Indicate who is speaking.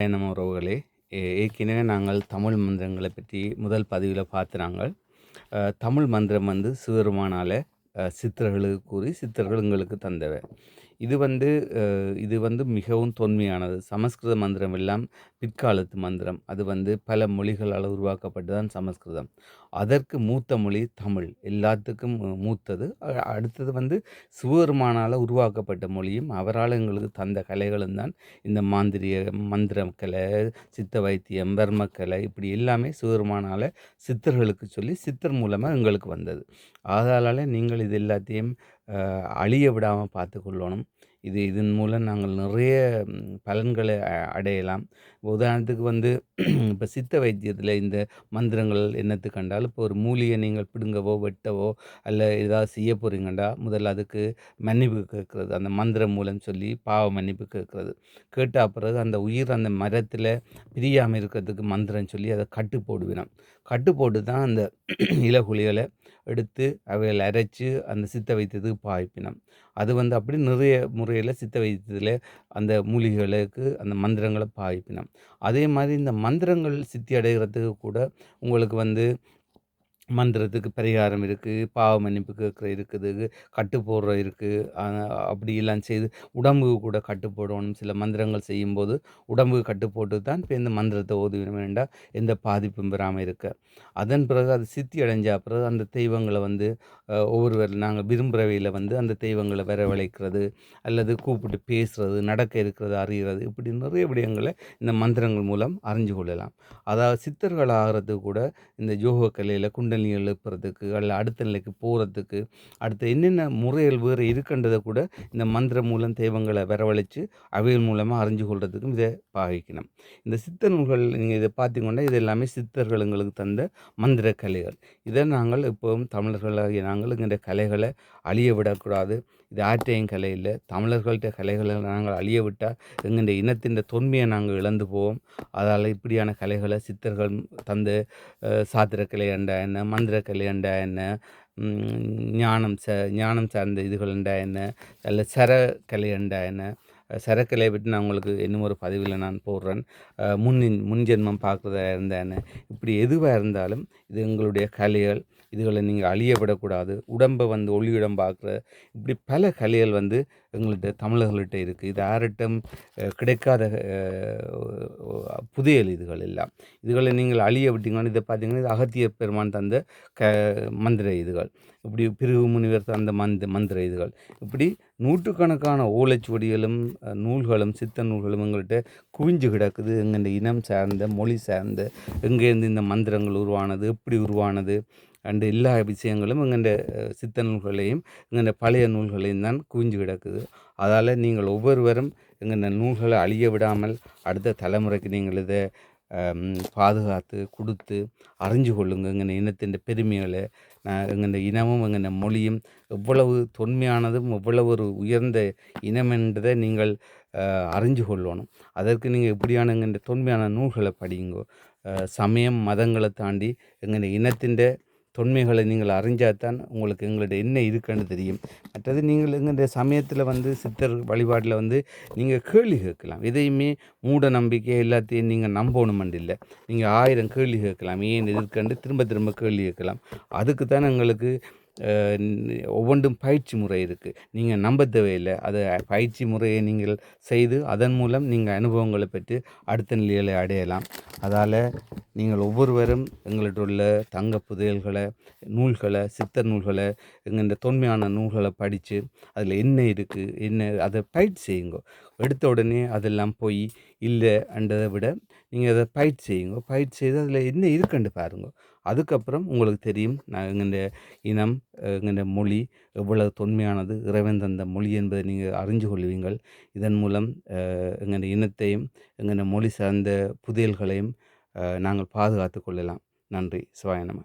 Speaker 1: நம்ம உறவுகளே ஏ- ஏற்கனவே நாங்கள் தமிழ் மந்திரங்களை பற்றி முதல் பதிவில் பார்த்துனாங்க தமிழ் மந்திரம் வந்து சிவருமானால் சித்தர்களுக்கு கூறி சித்தர்கள் எங்களுக்கு தந்தவை. இது வந்து இது வந்து மிகவும் தொன்மையானது. சமஸ்கிருத மந்திரம் எல்லாம் பிற்காலத்து மந்திரம். அது வந்து பல மொழிகளால் உருவாக்கப்பட்டு தான் சமஸ்கிருதம். அதற்கு மூத்த மொழி தமிழ். எல்லாத்துக்கும் மூத்தது. அடுத்தது வந்து சிவபெருமானால் உருவாக்கப்பட்ட மொழியும் அவரால் எங்களுக்கு தந்த கலைகளும் தான். இந்த மாந்திரிய மந்திரம் கலை சித்த வைத்தியம் வர்மக்கலை இப்படி எல்லாமே சிவபெருமானால் சித்தர்களுக்கு சொல்லி சித்தர் மூலமாக எங்களுக்கு வந்தது. ஆதலால் நீங்கள் இது எல்லாத்தையும் அழிய விடாமல் பார்த்து கொள்ளணும். இது இதன் மூலம் நாங்கள் நிறைய பலன்களை அடையலாம். உதாரணத்துக்கு வந்து இப்போ சித்த வைத்தியத்தில் இந்த மந்திரங்கள் என்னத்து கண்டால் இப்போ ஒரு மூலிகை நீங்கள் பிடுங்கவோ வெட்டவோ அல்ல ஏதாவது செய்ய போகிறீங்கண்டா முதல்ல அதுக்கு மன்னிப்பு கேட்குறது. அந்த மந்திரம் மூலம் சொல்லி பாவ மன்னிப்பு கேட்குறது. கேட்டால் பிறகு அந்த உயிர் அந்த மரத்தில் பிரியாமல் இருக்கிறதுக்கு மந்திரம் சொல்லி அதை கட்டு போடுவினோம் கட்டு போட்டு தான் அந்த இலகுலிகளை எடுத்து அவைகளை அரைச்சி அந்த சித்த வைத்தியத்துக்கு பாய்ப்பினோம் அது வந்து அப்படி நிறைய முறையில் சித்த வைத்தியத்தில் அந்த மூலிகைகளுக்கு அந்த மந்திரங்களை பாய்ப்பினோம் அதே மாதிரி இந்த மந்திரங்கள் சித்தி அடைகிறதுக்கு கூட உங்களுக்கு வந்து மந்திரத்துக்கு பரிகாரம் இருக்குது பாவ மன்னிப்பு கேட்குற இருக்குது கட்டு போடுற இருக்குது அப்படி எல்லாம் செய்து உடம்புக்கு கூட கட்டு போடணும். சில மந்திரங்கள் செய்யும்போது உடம்புக்கு கட்டு போட்டு தான் இப்போ இந்த மந்திரத்தை ஓதி வேண்டாம் எந்த பாதிப்பும் பெறாமல் இருக்க. அதன் பிறகு அது சித்தி அடைஞ்ச பிறகு அந்த தெய்வங்களை வந்து ஒவ்வொருவர் நாங்கள் விரும்புகிறவையில் வந்து அந்த தெய்வங்களை வரவழைக்கிறது அல்லது கூப்பிட்டு பேசுகிறது நடக்க இருக்கிறது அறிகிறது இப்படி நிறைய விடயங்களை இந்த மந்திரங்கள் மூலம் அறிஞ்சு கொள்ளலாம். அதாவது சித்தர்கள் ஆகிறது கூட இந்த யோக கலையில் குண்டலினி எழுப்புறதுக்கு அல்ல அடுத்த நிலைக்கு போகிறதுக்கு அடுத்து என்னென்ன முறைகள் வேறு இருக்கின்றதை கூட இந்த மந்திரம் மூலம் தெய்வங்களை வரவழைச்சு அவைகள் மூலமாக அறிஞ்சு கொள்றதுக்கும் இதை பாவிக்கணும். இந்த சித்த நூல்கள் நீங்கள் இதை பார்த்தீங்கன்னா இது எல்லாமே சித்தர்கள் எங்களுக்கு தந்த மந்திர கலைகள். இதை நாங்கள் இப்போவும் தமிழர்களாகிய நாங்கள் இந்த கலைகளை அழிய விடக்கூடாது. இது ஆற்றையும் கலை இல்லை. தமிழர்கள்ட்ட கலைகளை நாங்கள் அழிய விட்டால் எங்கள் இனத்தின் தொன்மையை நாங்கள் இழந்து போவோம். அதால் இப்படியான கலைகளை சித்தர்கள் தந்த சாத்திர கலை அண்டா என்ன மந்திரக்கலை அண்டா என்ன ஞானம் ச ஞானம் சார்ந்த இதுகள் அண்டா என்ன அல்ல சரக்கலை அண்டா என்ன சரக்கலையை பற்றி நான் உங்களுக்கு இன்னும் ஒரு பதிவில் நான் போடுறேன். முன் முன்ஜென்மம் பார்க்குறதா இருந்தா என்ன இப்படி எதுவாக இருந்தாலும் இது எங்களுடைய கலைகள் இதுகளை நீங்கள் அழிய விடக்கூடாது உடம்பை வந்து ஒளியிடம் பார்க்குற இப்படி பல கலைகள் வந்து எங்கள்கிட்ட தமிழர்கள்ட்ட இருக்குது இது யார்கிட்டும் கிடைக்காத புதையல் இதுகள் எல்லாம். இதுகளை நீங்கள் அழிய விட்டீங்கன்னா இதை பார்த்தீங்கன்னா இது அகத்திய பெருமான் தந்த க மந்திர இதுகள். இப்படி பிரிவு முனிவர் தந்த மந்த மந்திர இதுகள். இப்படி நூற்றுக்கணக்கான ஓலைச்சுவடிகளும் நூல்களும் சித்த நூல்களும் எங்கள்கிட்ட குவிஞ்சு கிடக்குது. எங்கள் இனம் சார்ந்த மொழி சார்ந்த எங்கேருந்து இந்த மந்திரங்கள் உருவானது எப்படி உருவானது அண்டு எல்லா விஷயங்களும் எங்கள்ட சித்த நூல்களையும் எங்கள்ட பழைய நூல்களையும் தான் குவிஞ்சு கிடக்குது. அதால் நீங்கள் ஒவ்வொருவரும் எங்கள் நூல்களை அழிய விடாமல் அடுத்த தலைமுறைக்கு நீங்கள் இதை பாதுகாத்து கொடுத்து அறிஞ்சு கொள்ளுங்க எங்கள் இனத்தின் பெருமைகளை எங்கள் இனமும் எங்கள் மொழியும் எவ்வளவு தொன்மையானதும் எவ்வளவு ஒரு உயர்ந்த இனம் என்றதை நீங்கள் அறிஞ்சு கொள்ளணும். அதற்கு நீங்கள் எப்படியான எங்கள் தொன்மையான நூல்களை படியுங்கோ? சமயம் மதங்களை தாண்டி எங்கள் இனத்தின் தொன்மைகளை நீங்கள் அறிஞ்சாதான் உங்களுக்கு எங்களுடைய என்ன இருக்குன்னு தெரியும். மற்றது நீங்கள் எங்களுடைய சமயத்தில் வந்து சித்தர் வழிபாட்டில் வந்து நீங்கள் கேள்வி கேட்கலாம். எதையுமே மூட நம்பிக்கை எல்லாத்தையும் நீங்கள் நம்பணுமென்று இல்லை நீங்கள் ஆயிரம் கேள்வி கேட்கலாம். ஏன் எதிர்கண்டு திரும்ப திரும்ப கேள்வி கேட்கலாம். அதுக்கு தான் எங்களுக்கு ஒவ்வொன்றும் பயிற்சி முறை இருக்குது நீங்கள் நம்ப தேவையில்லை அதை பயிற்சி முறையை நீங்கள் செய்து அதன் மூலம் நீங்கள் அனுபவங்களை பெற்று அடுத்த நிலைகளை அடையலாம். அதால் நீங்கள் ஒவ்வொருவரும் எங்கள்கிட்ட உள்ள தங்க புதையல்களை நூல்களை சித்தர் நூல்களை எங்கள் தொன்மையான நூல்களை படித்து அதில் என்ன இருக்குது என்ன அதை பயிற்சி செய்யுங்க. எடுத்த உடனே அதெல்லாம் போய் இல்லை என்றதை விட நீங்கள் அதை பயிற்சி செய்யுங்க. பயிற்சி செய்து அதில் என்ன இருக்குன்னு பாருங்க. அதுக்கப்புறம் உங்களுக்கு தெரியும் நான் எங்களுடைய இனம் எங்களுடைய மொழி எவ்வளவு தொன்மையானது இறைவன் தந்த மொழி என்பதை நீங்கள் அறிஞ்சு கொள்வீங்கள். இதன் மூலம் அஹ், இனத்தையும் எங்களுடைய மொழி சார்ந்த புதையல்களையும் நாங்கள் பாதுகாத்து கொள்ளலாம். நன்றி. சிவாய நம.